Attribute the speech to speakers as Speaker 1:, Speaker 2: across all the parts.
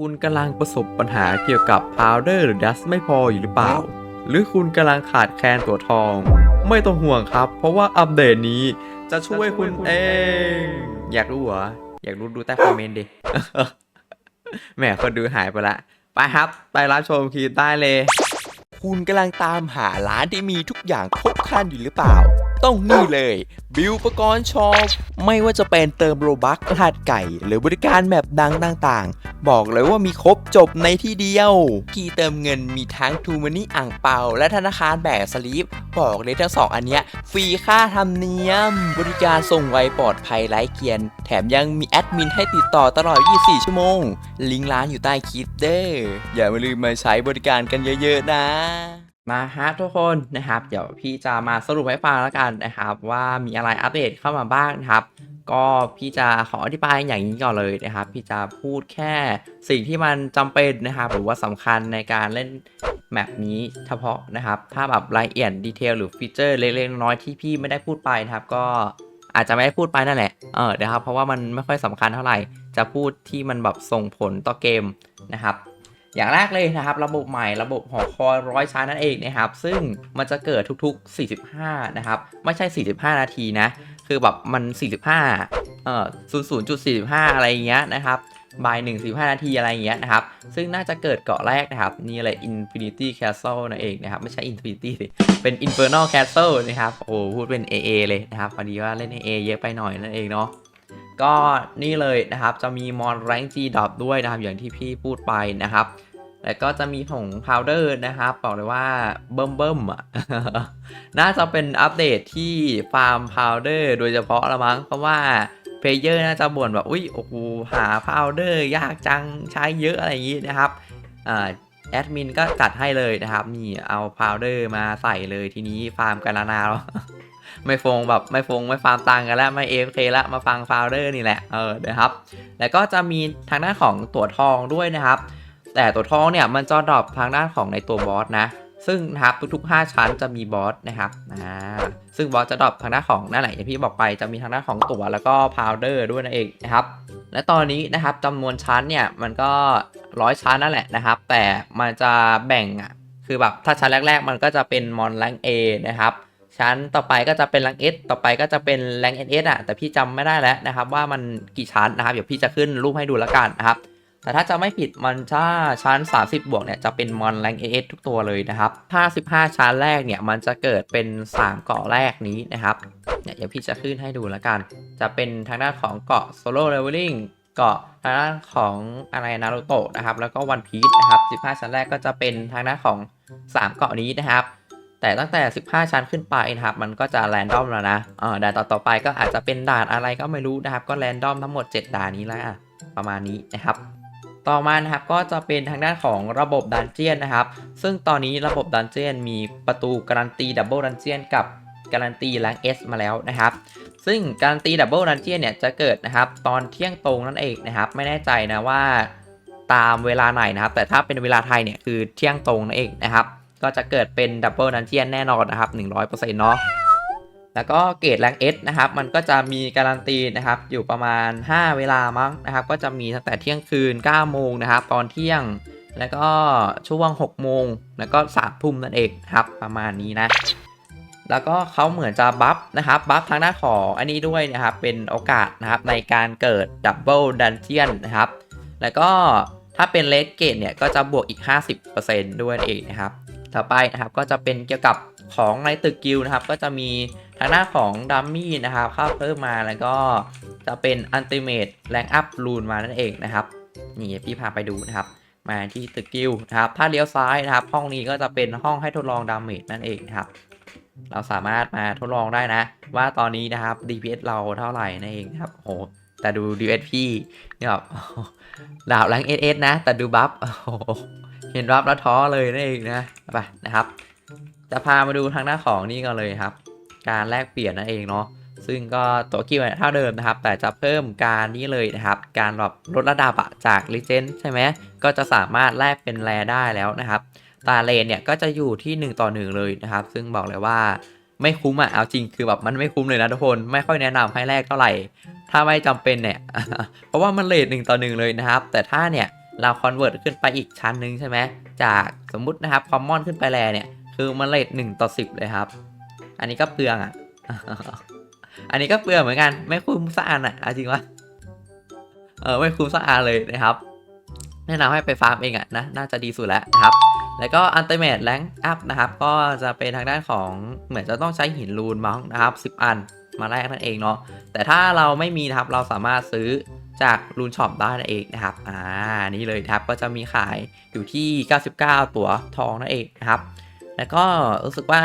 Speaker 1: คุณกำลังประสบปัญหาเกี่ยวกับ powder หรือ dust ไม่พออยู่หรือเปล่า หรือคุณกำลังขาดแคลนตัวทอง ไม่ต้องห่วงครับ เพราะว่าอัปเดตนี้จะช่วยคุณเอง อยากรู้เหรอ อยากรู้ดูใต้คอมเมนต์ดิแหมคนดูหายไปละ ไปครับ ไปรับชมคลิปได้เลย
Speaker 2: คุณกำลังตามหาร้านที่มีทุกอย่างครบครันอยู่หรือเปล่า ต้องนี่เลย บิวปกรณ์ชอปไม่ว่าจะเป็นเติมโรบักรหัสไก่ หรือบริการแบบดังต่างๆ บอกเลยว่ามีครบจบในที่เดียว ที่เติมเงินมีทั้งทูมันนี่อ่างเปา และธนาคารแบบสลีปบอกเลยทั้งสองอันเนี้ยฟรีค่าธรรมเนียม บริการส่งไวปลอดภัยไร้เกียน แถมยังมีแอดมินให้ติดต่อตลอด 24 ชั่วโมง ลิงก์ร้านอยู่ใต้คลิปเด้ออย่าลืมมาใช้บริการกันเยอะๆนะ
Speaker 1: มาฮะทุกคนนะครับ เดี๋ยวพี่จะมาสรุปให้ฟังแล้วกันนะครับ ว่ามีอะไรอัปเดตเข้ามาบ้างนะครับ ก็พี่จะขออธิบายอย่างนี้ก่อนเลยนะครับ พี่จะพูดแค่สิ่งที่มันจำเป็นนะครับ หรือว่าสำคัญในการเล่นแมปนี้เฉพาะนะครับ ถ้าแบบรายละเอียดดีเทลหรือฟีเจอร์เล็กๆน้อยๆที่พี่ไม่ได้พูดไปนะครับ ก็อาจจะไม่ได้พูดไปนั่นแหละเออนะครับเพราะว่ามันไม่ค่อยสำคัญเท่าไหร่ จะพูดที่มันแบบส่งผลต่อเกมนะครับ อย่างแรกเลยนะครับ ระบบใหม่ระบบหอคอยร้อยชั้นนั่นเองนะครับ ซึ่งมันจะเกิดทุกๆ 45 นะครับ ไม่ใช่ 45 นาทีนะ คือแบบมัน 45 เอ่อ00.45 อะไรอย่างเงี้ยนะครับบ่าย1 45นาทีอะไรอย่างเงี้ยนะครับ ซึ่งน่าจะเกิดเกาะแรกนะครับ นี่เลย Infinity Castle นั่นเองนะครับ ไม่ใช่ Infinity สิเป็น Infernal Castle นะครับ โอ้พูดเป็น AA เลยนะครับ พอดีว่าเล่น AA เยอะไปหน่อยนั่นเองเนาะ ก็นี่เลยนะครับจะมีมอนแรง G ดอปด้วยนะครับ อย่างที่พี่พูดไปนะครับ แล้วก็จะมีผงพาวเดอร์นะครับบอกเลยว่าเบิ่มเบิ่มอะน่าจะเป็นอัปเดตที่ฟาร์มพาวเดอร์โดยเฉพาะละมั้งเพราะว่าเพลเยอร์น่าจะบ่นแบบอุ้ยโอ้โหหาพาวเดอร์ยากจังใช้เยอะอะไรอย่างนี้นะครับอ่าแอดมินก็จัดให้เลยนะครับนี่เอาพาวเดอร์มาใส่เลยทีนี้ฟาร์มกันละนาว ไม่ฟงแบบไม่ฟงไม่ฟาร์มตังกันแล้วไม่เอฟเคแล้วมาฟังฟาวเดอร์นี่แหละเออนะครับแล้วก็จะมีทางด้านของตัวทองด้วยนะครับ แต่ตัวทองเนี่ยมันจะดรอปทางด้านของในตัวบอสนะ ซึ่งนะครับทุกๆ 5 ชั้นจะมีบอสนะครับอ่าซึ่งบอสจะดรอปทางด้านของนั่นแหละอย่างที่บอกไปจะมีทางด้านของตัวแล้วก็พาวเดอร์ด้วยนั่นเองนะครับและตอนนี้นะครับจำนวนชั้นเนี่ยมันก็ร้อยชั้นนั่นแหละนะครับ แต่มันจะแบ่งอะคือแบบถ้าชั้นแรก ๆ มันก็จะเป็นมอนแรงเอนะครับ ชั้นต่อไปก็จะเป็นแรงเอสต่อไปก็จะเป็นแรงเอสอะแต่พี่จำไม่ได้แล้วนะครับว่ามันกี่ชั้นนะครับเดี๋ยวพี่จะขึ้นรูปให้ดูแล้วกันนะครับแต่ถ้าจะไม่ผิดมันถ้าชั้น 30 บวกเนี่ยจะเป็นมอนแรงเอสทุกตัวเลยนะครับถ้า15ชั้นแรกเนี่ยมันจะเกิดเป็น 3 เกาะแรกนี้นะครับเนี่ยเดี๋ยวพี่จะขึ้นให้ดูแล้วกัน จะเป็นทางด้านของเกาะโซโล่เลเวลลิ่งเกาะทางด้านของอะไรนารูโตะนะครับแล้วก็วันพีชนะครับ 15 ชั้นแรกก็จะเป็นทางด้านของ 3 เกาะนี้นะครับ แต่ตั้งแต่ 15 ชั้นขึ้นไปนะครับ มันก็จะแรนดอมแล้วนะเออด่านต่อๆไปก็อาจจะเป็นด่านอะไรก็ไม่รู้นะครับ ก็แรนดอมทั้งหมด 7 ด่านนี้แล้วอะประมาณนี้นะครับ ต่อมานะครับก็จะเป็นทางด้านของระบบดันเจียนนะครับ ซึ่งตอนนี้ระบบดันเจียนมีประตูการันตีดับเบิลดันเจียนกับการันตีแรงเอสมาแล้วนะครับ ซึ่งการันตีดับเบิลดันเจียนเนี่ยจะเกิดนะครับ ตอนเที่ยงตรงนั่นเองนะครับ ไม่แน่ใจนะว่าตามเวลาไหนนะครับ แต่ถ้าเป็นเวลาไทยเนี่ยคือเที่ยงตรงนั่นเองนะครับ ก็จะเกิดเป็นดับเบิลดันเจียนแน่นอนนะครับ 100%เนาะแล้วก็เกรดแรงเอสนะครับ มันก็จะมีการันตีนะครับ อยู่ประมาณ 5 เวลามั้งนะครับ ก็จะมีตั้งแต่เที่ยงคืน 9 โมงนะครับ ตอนเที่ยง แล้วก็ช่วง 6 โมง แล้วก็3ทุ่มนั่นเองครับ ประมาณนี้นะ แล้วก็เขาเหมือนจะบัฟนะครับ บัฟทางด้าขออันนี้ด้วยนะครับ เป็นโอกาสนะครับในการเกิดดับเบิลดันเจียนนะครับ แล้วก็ถ้าเป็นเลสเกตเนี่ย ก็จะบวกอีก 50%ด้วยเองนะครับ ต่อไปนะครับก็จะเป็นเกี่ยวกับของในตึกกิลด์นะครับ ก็จะมีทางหน้าของดัมมี่นะครับเข้าเพิ่มมาแล้วก็จะเป็นอันติเมตแรงอัพรูนมานั่นเองนะครับนี่พี่พาไปดูนะครับ มาที่ตึกกิลด์นะครับ ถ้าเลี้ยวซ้ายนะครับ ห้องนี้ก็จะเป็นห้องให้ทดลองดาเมจนั่นเองนะครับ เราสามารถมาทดลองได้นะ ว่าตอนนี้นะครับ DPS เราเท่าไหร่นั่นเองนะครับโอ้โห แต่ดู DPS พี่เนี่ยแบบดาบแรงเอสนะ แต่ดูบัฟเห็นรับแล้วท้อเลยนั่นเองนะไปนะครับ จะพามาดูทางหน้าของนี่กันเลยครับ การแลกเปลี่ยนนั่นเองเนาะซึ่งก็ตัวกิวเท่าเดิมนะครับ แต่จะเพิ่มการนี้เลยนะครับ การแบบลดระดับจากลิเจนใช่ไหมก็จะสามารถแลกเป็นแรได้แล้วนะครับตาเลนเนี่ยก็จะอยู่ที่ 1 ต่อ 1 เลยนะครับ ซึ่งบอกเลยว่า ไม่คุ้มอะเอาจริงคือแบบมันไม่คุ้มเลยนะทุกคนไม่ค่อยแนะนำให้แลกเท่าไหร่ ถ้าไม่จำเป็นเนี่ย เพราะว่ามันเลทหนึ่งต่อหนึ่งเลยนะครับ แต่ถ้าเนี่ยเราคอนเวิร์ตขึ้นไปอีกชั้นหนึ่งใช่ไหมจากสมมุตินะครับคอมมอนขึ้นไปแลเนี่ย คือมันเลทหนึ่งต่อสิบเลยครับ อันนี้ก็เปลืองอะอันนี้ก็เปลืองเหมือนกัน ไม่คุ้มสักอันอะเอาจริงวะเออไม่คุ้มสักอันเลยนะครับ แนะนำให้ไปฟาร์มเองอะนะน่าจะดีสุดแล้วนะครับ แล้วก็อันติเมทแรงอัพนะครับ ก็จะเป็นทางด้านของเหมือนจะต้องใช้หินรูนมั้งนะครับ 10 อันมาแลกนั่นเองเนาะแต่ถ้าเราไม่มีนะครับเราสามารถซื้อจากรูนช็อปได้นั่นเองนะครับอ่านี่เลยครับก็จะมีขายอยู่ที่ 99 ตัวทองนั่นเองนะครับ แล้วก็รู้สึกว่า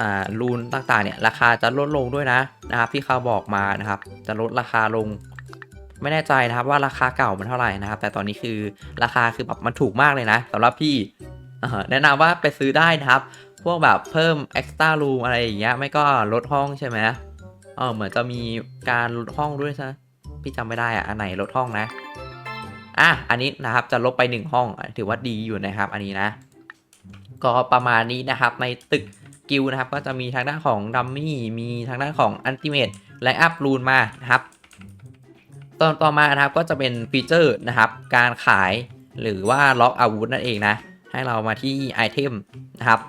Speaker 1: อ่ารูนต่างๆเนี่ยราคาจะลดลงด้วยนะนะครับที่เขาบอกมานะครับ จะลดราคาลงไม่แน่ใจนะครับว่าราคาเก่ามันเท่าไหร่นะครับ แต่ตอนนี้คือราคาคือแบบมันถูกมากเลยนะสำหรับพี่ แนะนำว่าไปซื้อได้นะครับ พวกแบบเพิ่ม extra room อะไรอย่างเงี้ย ไม่ก็ลดห้องใช่ไหมเออเหมือนจะมีการลดห้องด้วยใช่ไหมพี่จำไม่ได้อะอันไหนลดห้องนะ อะ อันนี้นะครับจะลบไปหนึ่งห้อง ถือว่าดีอยู่นะครับ อันนี้นะ ก็ประมาณนี้นะครับ ในตึกกิลนะครับ ก็จะมีทางด้านของดัมมี่ มีทางด้านของอันติเมตและอัพรูนมานะครับตอนต่อมานะครับก็จะเป็นฟีเจอร์นะครับ การขายหรือว่าล็อกอาวุธนั่นเองนะ ให้เรามาที่ไอเทมนะครับ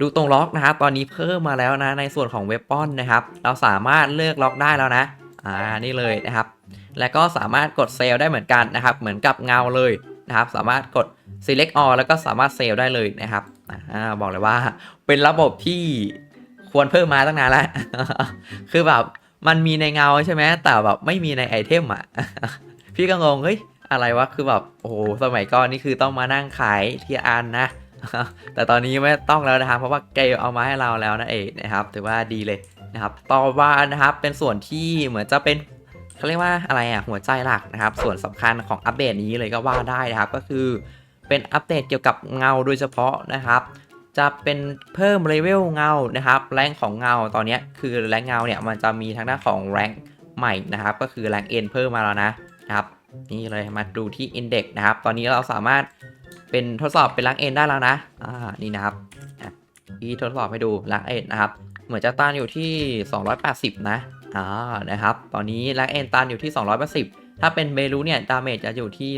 Speaker 1: ดูตรงล็อกนะครับ ตอนนี้เพิ่มมาแล้วนะในส่วนของเวปอนนะครับ เราสามารถเลือกล็อกได้แล้วนะ อ่า นี่เลยนะครับ แล้วก็สามารถกดเซลได้เหมือนกันนะครับ เหมือนกับเงาเลยนะครับ สามารถกด select all แล้วก็สามารถเซลได้เลยนะครับ อ่า บอกเลยว่า เป็นระบบที่ควรเพิ่มมาตั้งนานแล้ว คือแบบมันมีในเงาใช่ไหมแต่แบบไม่มีในไอเทมอะ พี่ก็งง เฮ้ย อะไรวะคือแบบโอ้โหสมัยก่อนนี่คือต้องมานั่งขายทีละอันนะ แต่ตอนนี้ไม่ต้องแล้วนะครับเพราะว่าเกลเอามาให้เราแล้วนั่นเองนะครับ ถือว่าดีเลยนะครับ ต่อมานะครับเป็นส่วนที่เหมือนจะเป็นเขาเรียกว่าอะไรอะหัวใจหลักนะครับ ส่วนสำคัญของอัปเดตนี้เลยก็ว่าได้นะครับ ก็คือเป็นอัปเดตเกี่ยวกับเงาโดยเฉพาะนะครับ จะเป็นเพิ่มเลเวลเงานะครับแรงของเงาตอนนี้คือแรงเงาเนี่ยมันจะมีทางด้านของแรงใหม่นะครับ ก็คือแรงเอ็นเพิ่มมาแล้วนะนะครับ นี่เลยมาดูที่ Index นะครับ ตอนนี้เราสามารถเป็นทดสอบเป็นล้างเอ็นได้แล้วนะ อ่า นี่นะครับอะที่ทดสอบให้ดูล้างเอ็นนะครับ เหมือนจะต้านอยู่ที่ 280 นะ อ่า นะครับ ตอนนี้ล้างเอ็นต้านอยู่ที่ 280 ถ้าเป็นเบลูเนี่ย ดาเมจจะอยู่ที่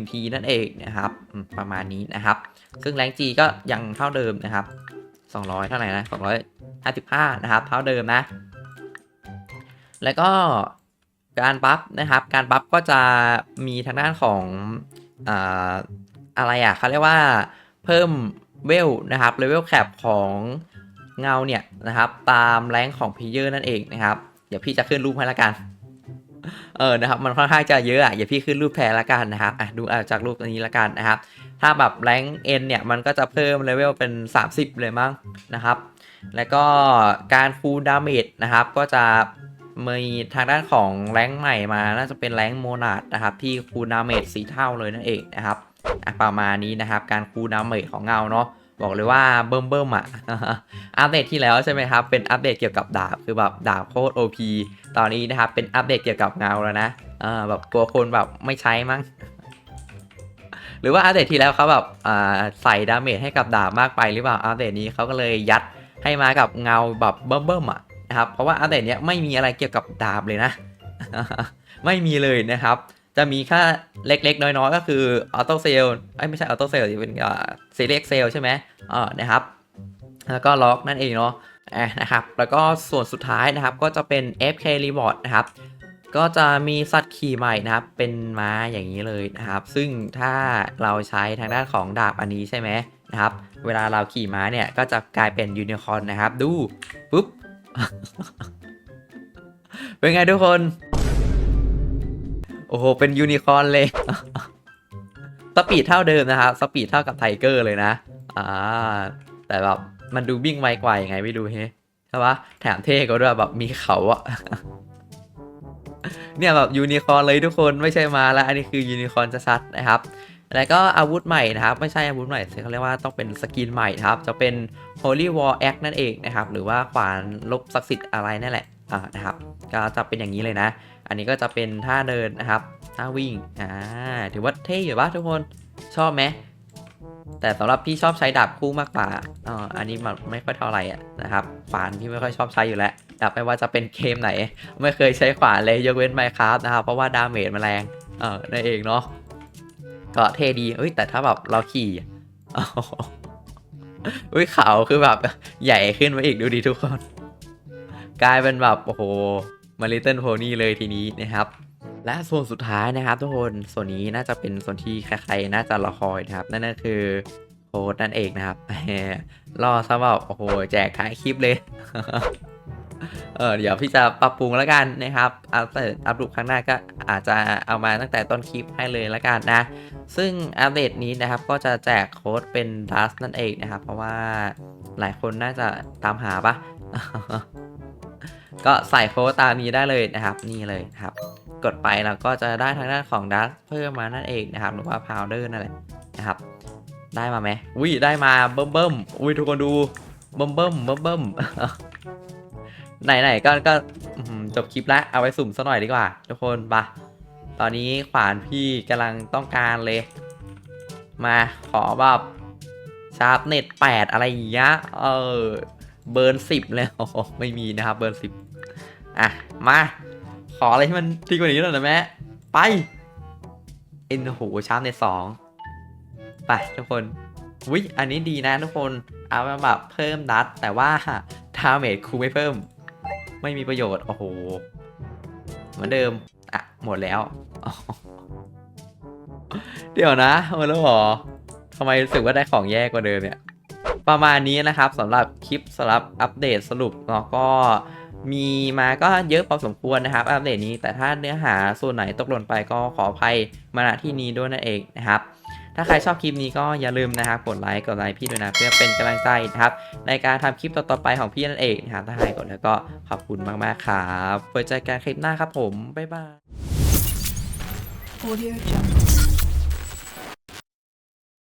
Speaker 1: 286.41ทีนั่นเองนะครับ ประมาณนี้นะครับ ซึ่งแรงจีก็ยังเท่าเดิมนะครับ 200 เท่าไหร่นะ 255 นะครับ เท่าเดิมนะ แล้วก็ การบัฟนะครับ การบัฟก็จะมีทางด้านของอ่าอะไรอะเขาเรียกว่าเพิ่มเวลนะครับเลเวลแคปของเงาเนี่ยนะครับ ตามแรงของเพลเยอร์นั่นเองนะครับ เดี๋ยวพี่จะขึ้นรูปให้ละกัน เออนะครับ มันค่อนข้างจะเยอะอะอย่าพี่ขึ้นรูปแพรละกันนะครับอะดูจากรูปตัวนี้ละกันนะครับ ถ้าแบบแรงเอ็นเนี่ยมันก็จะเพิ่มเลเวลเป็น 30 เลยมั้งนะครับ แล้วก็การฟูลดาเมจนะครับ ก็จะ มีทางด้านของแรงใหม่มา น่าจะเป็นแรงโมนาดนะครับ ที่คูลดาเมจสีเท่าเลยนั่นเองนะครับประมาณนี้นะครับ การคูลดาเมจของเงาเนาะบอกเลยว่าเบิ่มเบิ่มๆอะอัปเดตที่แล้วใช่ไหมครับ เป็นอัปเดตเกี่ยวกับดาบคือแบบดาบโคตร OP ตอนนี้นะครับ เป็นอัปเดตเกี่ยวกับเงาแล้วนะอ่าแบบกลัวคนแบบไม่ใช้มั้งหรือว่าอัปเดตที่แล้วเขาแบบอ่าใส่ดาเมจให้กับดาบมากไปหรือเปล่าอัปเดตนี้เขาก็เลยยัดให้มากับเงาแบบเบิ่มๆอะ นะครับ เพราะว่าอัปเดตเนี้ยไม่มีอะไรเกี่ยวกับดาบเลยนะ ไม่มีเลยนะครับ จะมีแค่เล็กๆ น้อยๆ ก็คือออโต้เซลไม่ใช่ออโต้เซลเป็นซีเรียกเซลใช่ไหมอ่านะครับ แล้วก็ล็อกนั่นเองเนาะอะนะครับ แล้วก็ส่วนสุดท้ายนะครับก็จะเป็น FK Reward นะครับก็จะมีสัตว์ขี่ใหม่นะครับ เป็นม้าอย่างนี้เลยนะครับ ซึ่งถ้าเราใช้ทางด้านของดาบอันนี้ใช่ไหมนะครับ เวลาเราขี่ม้าเนี่ยก็จะกลายเป็นยูนิคอร์นนะครับ ดูปุ๊บ เป็นไงทุกคน โอ้โห เป็นยูนิคอร์นเลย สปีดเท่าเดิมนะครับ สปีดเท่ากับไทเกอร์เลยนะ อ่า แต่แบบ มันดูวิ่งไวกว่ายังไงไม่ดูเฮ้ใช่ปะแถมเท่ก็ด้วยแบบมีเขาอะเนี่ยแบบยูนิคอร์นเลยทุกคนไม่ใช่มาแล้ว อันนี้คือยูนิคอร์นชัดๆนะครับ แล้วก็อาวุธใหม่นะครับไม่ใช่อาวุธใหม่เขาเรียกว่าต้องเป็นสกินใหม่ครับ จะเป็น Holy War Axe นั่นเองนะครับ หรือว่าขวานลบศักดิ์สิทธิ์อะไรนั่นแหละอ่านะครับ ก็จะเป็นอย่างนี้เลยนะ อันนี้ก็จะเป็นท่าเดินนะครับท่าวิ่งอ่าถือว่าเท่อยู่ปะทุกคนชอบไหมแต่สำหรับพี่ชอบใช้ดาบคู่มากกว่าอ่าอันนี้มันไม่ค่อยเท่าไหร่อะนะครับขวานพี่ไม่ค่อยชอบใช้อยู่แล้วดาบไม่ว่าจะเป็นเกมไหน ไม่เคยใช้ขวานเลยยกเว้นไมครับนะครับ เพราะว่าดาเมจมันแรงเออได้เองเนาะ ก็เท่ดีเอ้ยแต่ถ้าแบบเราขี่อ๋ออุ้ยเขาคือแบบใหญ่ขึ้นมาอีกดูดิทุกคน กลายเป็นแบบโอ้โหมาลิเติลโพนี่เลยทีนี้นะครับ และส่วนสุดท้ายนะครับ ทุกคนส่วนนี้น่าจะเป็นส่วนที่ใครๆน่าจะรอคอยนะครับ นั่นก็คือโค้ดนั่นเองนะครับรอซะแบบโอ้โหแจกท้ายคลิปเลย เออเดี๋ยวพี่จะปรับปรุงแล้วกันนะครับอัปเดตอัปรุปครั้งหน้าก็อาจจะเอามาตั้งแต่ต้นคลิปให้เลยแล้วกันนะ ซึ่งอัปเดตนี้นะครับก็จะแจกโค้ดเป็นดัสนั่นเองนะครับ เพราะว่าหลายคนน่าจะตามหาปะก็ใส่โค้ดตามนี้ได้เลยนะครับ นี่เลยนะครับ กดไปแล้วก็จะได้ทางด้านของดัสเพิ่มมานั่นเองนะครับ หรือว่าพาวเดอร์นั่นแหละนะครับ ได้มาไหมอุ้ยได้มาเบิ่มเบิ่มอุ้ยทุกคนดูเบิ่มเบิ่มเบิ่มเบิ่ม ไหนๆก็ก็อื้อหือจบคลิปแล้วเอาไว้สุ่มซะหน่อยดีกว่า ทุกคนปะตอนนี้ขวานพี่กำลังต้องการเลย มาขอแบบชาร์ปเน็ตแปดอะไรอย่างเงี้ยเออเบิร์นสิบเลยไม่มีนะครับเบิร์นสิบอะ มา ขออะไรที่มันดีกว่านี้หน่อยนะแม่ไปเอ็นโหชาร์ปเน็ตสองไปทุกคนวิอันนี้ดีนะทุกคน เอามาแบบเพิ่มดัตแต่ว่าทาเมจคูไม่เพิ่ม ไม่มีประโยชน์ โอ้โห เหมือนเดิม อะ หมดแล้ว เดี๋ยวนะหมดแล้วหรอทำไมรู้สึกว่าได้ของแย่กว่าเดิมเนี่ย ประมาณนี้นะครับสำหรับคลิปสำหรับอัปเดตสรุปเนาะก็มีมาก็เยอะพอสมควรนะครับ อัปเดตนี้แต่ถ้าเนื้อหาส่วนไหนตกหล่นไปก็ขออภัยมาณที่นี้ด้วยนั่นเองนะครับ ถ้าใครชอบคลิปนี้ก็อย่าลืมนะครับกดไลค์กดไลค์พี่ด้วยนะเพื่อเป็นกำลังใจนะครับในการทำคลิปต่อๆไปของพี่นั่นเองนะครับถ้าใครกดแล้วก็ขอบคุณมากๆครับไว้เจอกันคลิปหน้าครับผมบ๊ายบาย
Speaker 3: Audio Jungle.